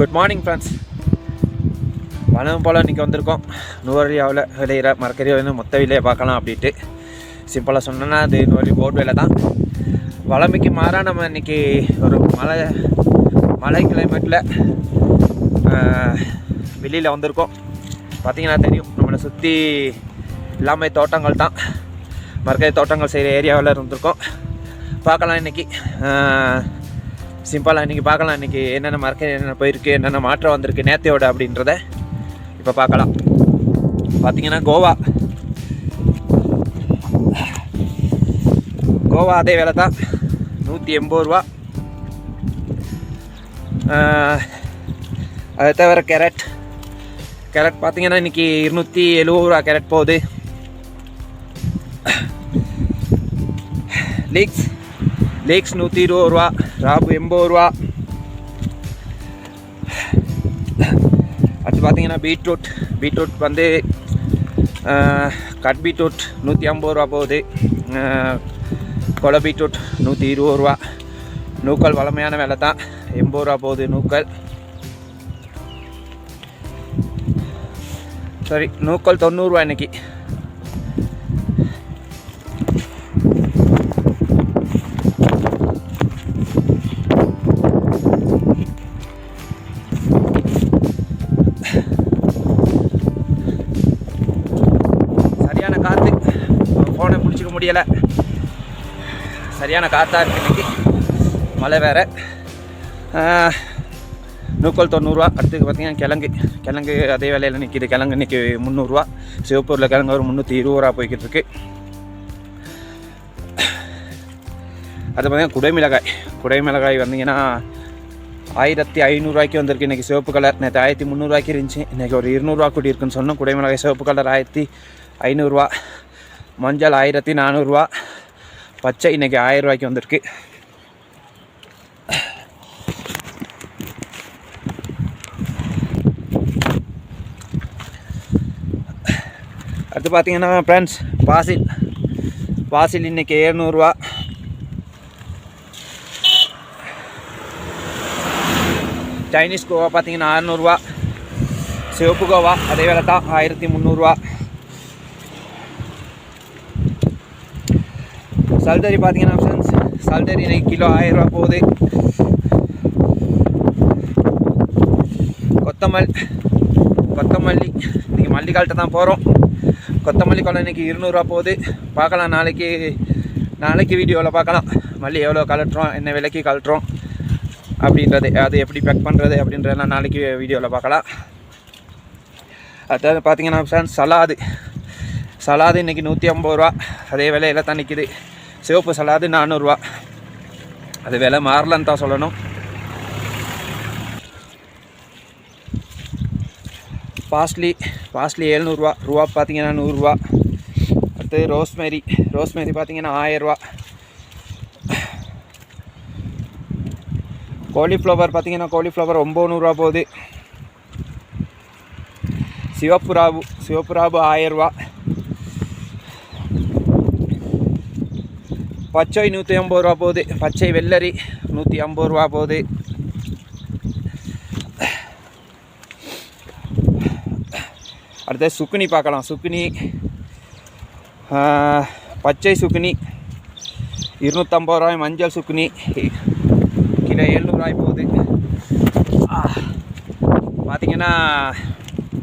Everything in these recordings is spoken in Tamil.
குட் மார்னிங் ஃப்ரெண்ட்ஸ் வளம் போல் இன்றைக்கி வந்திருக்கோம். நுவரியாவில் விளையிற மரக்கறி வந்து மொத்த விலையை பார்க்கலாம் அப்படின்ட்டு. சிம்பிளாக சொன்னோன்னா அது நுவரி போர்ட் வேலை தான். வளமைக்கு மாறாக நம்ம இன்றைக்கி ஒரு மலை மலை கிளைமேட்டில் வெளியில் வந்திருக்கோம். பார்த்தீங்கன்னா தெரியும் நம்மளை சுற்றி எல்லாமே தோட்டங்கள் தான். மரக்கறி தோட்டங்கள் செய்கிற ஏரியாவில் இருந்திருக்கோம். பார்க்கலாம் இன்றைக்கி சிம்பிளாக இன்றைக்கி பார்க்கலாம். இன்றைக்கி என்னென்ன மரக்கறி என்னென்ன போயிருக்கு என்னென்ன மாற்றம் வந்திருக்கு நேத்தையோட அப்படின்றத இப்போ பார்க்கலாம். பார்த்தீங்கன்னா கோவா. கோவா அதே வேலை தான். நூற்றி எண்பது ரூபா. அதை தவிர கேரட் கேரட் பார்த்தீங்கன்னா இன்றைக்கி இருநூற்றி எழுபது ரூபா கேரட் போகுது. லீக்ஸ் லேக்ஸ் நூற்றி இருபது ரூபா ராபு எண்பது ரூபா அடுத்து பார்த்தீங்கன்னா பீட்ரூட் பீட்ரூட் வந்து கட் பீட்ரூட் நூற்றி ஐம்பது ரூபா போகுது கொலை பீட்ரூட் நூற்றி இருபது ரூபா நூக்கல் வளமையான விலை தான் எண்பது ரூபா போகுது நூக்கல் சரி நூக்கல் தொண்ணூறுரூவா இன்றைக்கி முடியலை. சரியான காற்றாக இருக்குது இன்றைக்கி மழை வேறு. நூக்கல் தொண்ணூறுரூவா அடுத்து பார்த்திங்கன்னா கிழங்கு. கிழங்கு அதே வேலையில் நிற்கிது கிழங்கு இன்றைக்கி முந்நூறுரூவா சிவப்பூரில் கிழங்கு ஒரு முந்நூற்றி இருபது ரூபா போய்கிட்டு இருக்கு அது பார்த்தீங்கன்னா குடைமிளகாய் குடைமிளகாய் வந்தீங்கன்னா ஆயிரத்தி ஐநூறுரூவாய்க்கு வந்திருக்கு. இன்றைக்கி சிவப்பு கலர். நேற்று ஆயிரத்தி முந்நூறுரூவாய்க்கு இருந்துச்சு. இன்றைக்கி ஒரு இருநூறுவா கூட்டி இருக்குன்னு சொன்னோம். குடைமிளகாய் சிவப்பு கலர் ஆயிரத்தி ஐநூறுரூவா மஞ்சள் ஆயிரத்தி நானூறுரூவா பச்சை இன்றைக்கி ஆயிரரூவாய்க்கு வந்திருக்கு. அடுத்து பார்த்தீங்கன்னா ஃப்ரெண்ட்ஸ் பாசில். பாசில் இன்றைக்கி ஏழ்நூறுரூவா சைனீஸ் கோவா பார்த்தீங்கன்னா அறநூறுவா. சிவப்பு கோவா அதே வேலை தான் ஆயிரத்தி முந்நூறுரூவா சல்தரி பார்த்தீங்கன்னா ஃப்ரெண்ட்ஸ் சல்தரி இன்னைக்கு கிலோ ஆயிரரூவா போகுது. கொத்தமல் கொத்தமல்லி இன்றைக்கி மல்லிகால்கிட்ட தான் போகிறோம் கொத்தமல்லி கொலை இன்னைக்கு இருநூறுவா போகுது. பார்க்கலாம் நாளைக்கு நாளைக்கு வீடியோவில் பார்க்கலாம். மல்லி எவ்வளோ கலட்டுறோம் என்ன விலைக்கு கலட்டுறோம் அப்படின்றது அது எப்படி பேக் பண்ணுறது அப்படின்றதெல்லாம் நாளைக்கு வீடியோவில் பார்க்கலாம். அடுத்தது பார்த்தீங்கன்னா ஃப்ரெண்ட்ஸ் சலாது சலாது இன்றைக்கி நூற்றி ஐம்பது ரூபா அதே விலையில தான் நிற்கிது சிவப்பு சலாது நானூறுரூவா அது விலை மாறலன்னு தான் சொல்லணும். பாஸ்லி பாஸ்லி எழுநூறுவா. ரூபா பார்த்தீங்கன்னா நூறுரூவா. அடுத்து ரோஸ்மேரி ரோஸ்மேரி பார்த்தீங்கன்னா ஆயிரரூவா. காலிஃப்ளவர் பார்த்தீங்கன்னா காலிஃப்ளவர் ஒம்பது போகுது. சிவப்பு ராபு சிவப்பு ராபு ஆயரூவா பச்சை நூற்றி ஐம்பது ரூபா போகுது. பச்சை வெள்ளரி நூற்றி ஐம்பது ரூபா போகுது. அடுத்தது சுக்குனி பார்க்கலாம். சுக்குனி பச்சை சுக்குனி இருநூற்றம்பது ரூபாய் மஞ்சள் சுக்குனி கிலோ எழுநூறுவாய் போகுது. பார்த்திங்கன்னா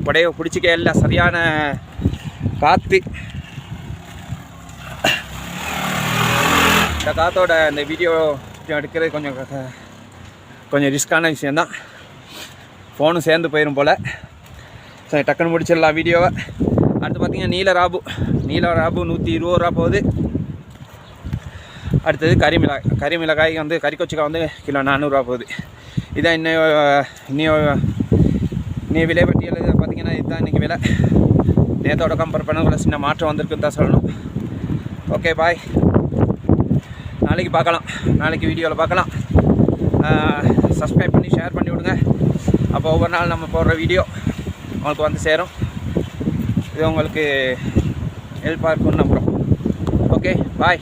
பார்த்தீங்கன்னா பிடிச்சிக்க எல்லாம் சரியான காற்று இந்த காற்றோட இந்த வீடியோ எடுக்கிறது கொஞ்சம் கொஞ்சம் ரிஸ்க்கான விஷயந்தான் ஃபோனும் சேர்ந்து போயிடும் போல். சரி டக்குன்னு முடிச்சிடலாம் வீடியோவை அடுத்து பார்த்திங்கன்னா நீல ராபு. நீல ராபு நூற்றி இருபது ரூபா போகுது. அடுத்தது கறிமிளகாய் கரிமிளகாய் வந்து கறிக்கொச்சிக்காய் வந்து கிலோ நானூறுரூவா போகுது. இதான் இன்னும் இன்னும் நீ விலை பட்டியல் பார்த்தீங்கன்னா இதுதான் இன்றைக்கி விலை. நேற்றோட கம்பேர் பண்ணக்குள்ள சின்ன மாற்றம் வந்திருக்குன்னு தான் சொல்லணும். ஓகே பாய் நாளைக்கு பார்க்கலாம். நாளைக்கு வீடியோவில் பார்க்கலாம். சப்ஸ்கிரைப் பண்ணி ஷேர் பண்ணி விடுங்க. அப்போ ஒவ்வொரு நாள் நம்ம போடுற வீடியோ உங்களுக்கு வந்து சேரும். இது உங்களுக்கு ஹெல்ப்பாக இருக்கும்னு நம்புகிறோம் ஓகே பாய்